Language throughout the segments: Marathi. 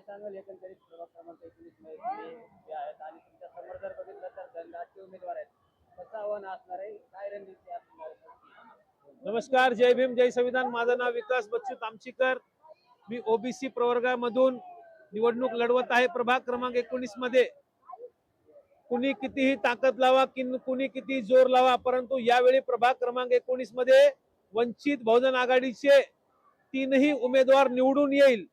काय सांगाल एकंदरीत प्रभाग क्रमांक एकोणीसमध्ये तुम्ही जे आहेत आणि तुमच्यासमोर जर बघितलं तर धनराजचे उमेदवार आहेत. कसं आव्हान असणार आहे? काय रणनीती असणार आहे? नमस्कार जय भीम जय संविधान. माझं नाव विकास बच्चू तामचीकर. मी ओबीसी प्रवर्गामधून निवडणूक लढवत आहे. प्रभाग क्रमांक एकोणीसमध्ये. कुणी कितीही ताकद लावा किन कुणी किती जोर लावा परंतु यावेळी प्रभाग क्रमांक एकोणीसमध्ये वंचित बहुजन आघाडीचे तीनही उमेदवार निवडून येईल.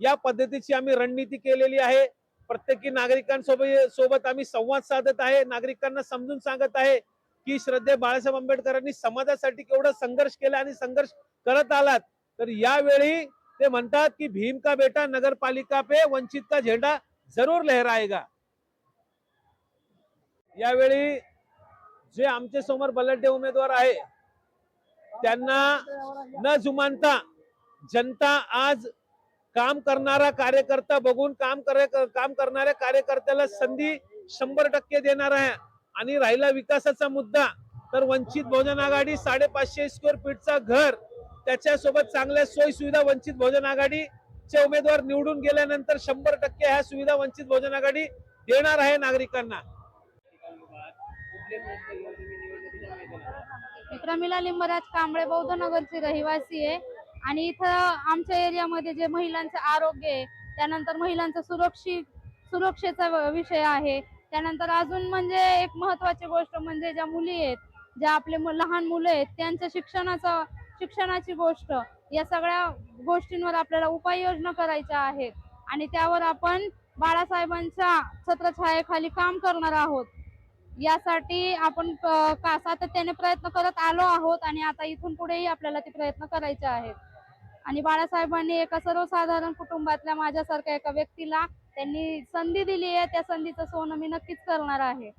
या पद्धतीची आम्ही रणनीती केलेली आहे. प्रत्येकी नागरिकांसोबत सोबत आम्ही संवाद साधत आहे. नागरिकांना समजून सांगत आहे की श्रद्धे बाळासाहेब आंबेडकरांनी समाजासाठी केवढा संघर्ष केला आणि संघर्ष करत आलात. तर यावेळी ते म्हणतात की भीम का बेटा नगरपालिका पे वंचित का झेंडा जरूर लहराएगा. यावेळी जे आमच्यासमोर बलड्डे उमेदवार आहे त्यांना न जुमानता जनता आज काम करणारा कार्यकर्ता बघून काम करे काम करणाऱ्या कार्यकर्त्याला संधी शंभर टक्के देणार आहे आणि राहिला विकासाचा मुद्दा तर वंचित बहुजन आघाडी साडेपाचशे स्क्वेअर फीटचा घर त्याच्यासोबत चांगल्या सोयी सुविधा वंचित बहुजन आघाडीचे उमेदवार निवडून गेल्यानंतर शंभर टक्के ह्या सुविधा वंचित बहुजन आघाडी देणार आहे नागरिकांना कुठले प्रमिला लिंबराज कांबळे बौद्ध नगरची रहिवासी आहे आणि इथं आमच्या एरियामध्ये जे महिलांचं आरोग्य आहे त्यानंतर महिलांचं सुरक्षित सुरक्षेचा विषय आहे. त्यानंतर अजून म्हणजे एक महत्वाची गोष्ट म्हणजे ज्या मुली आहेत ज्या आपले लहान मुलं आहेत त्यांच्या शिक्षणाचा शिक्षणाची गोष्ट या सगळ्या गोष्टींवर आपल्याला उपाययोजना करायच्या आहेत. आणि त्यावर आपण बाळासाहेबांच्या छत्रछायेखाली काम करणार आहोत. यासाठी आपण का सातत्याने प्रयत्न करत आलो आहोत आणि आता इथून पुढेही आपल्याला ते प्रयत्न करायचे आहेत. आणि बाळासाहेबांनी एका सर्वसाधारण कुटुंबातल्या माझ्यासारख्या एका व्यक्तीला त्यांनी संधी दिली आहे. त्या संधीचं सोनं मी नक्कीच करणार आहे.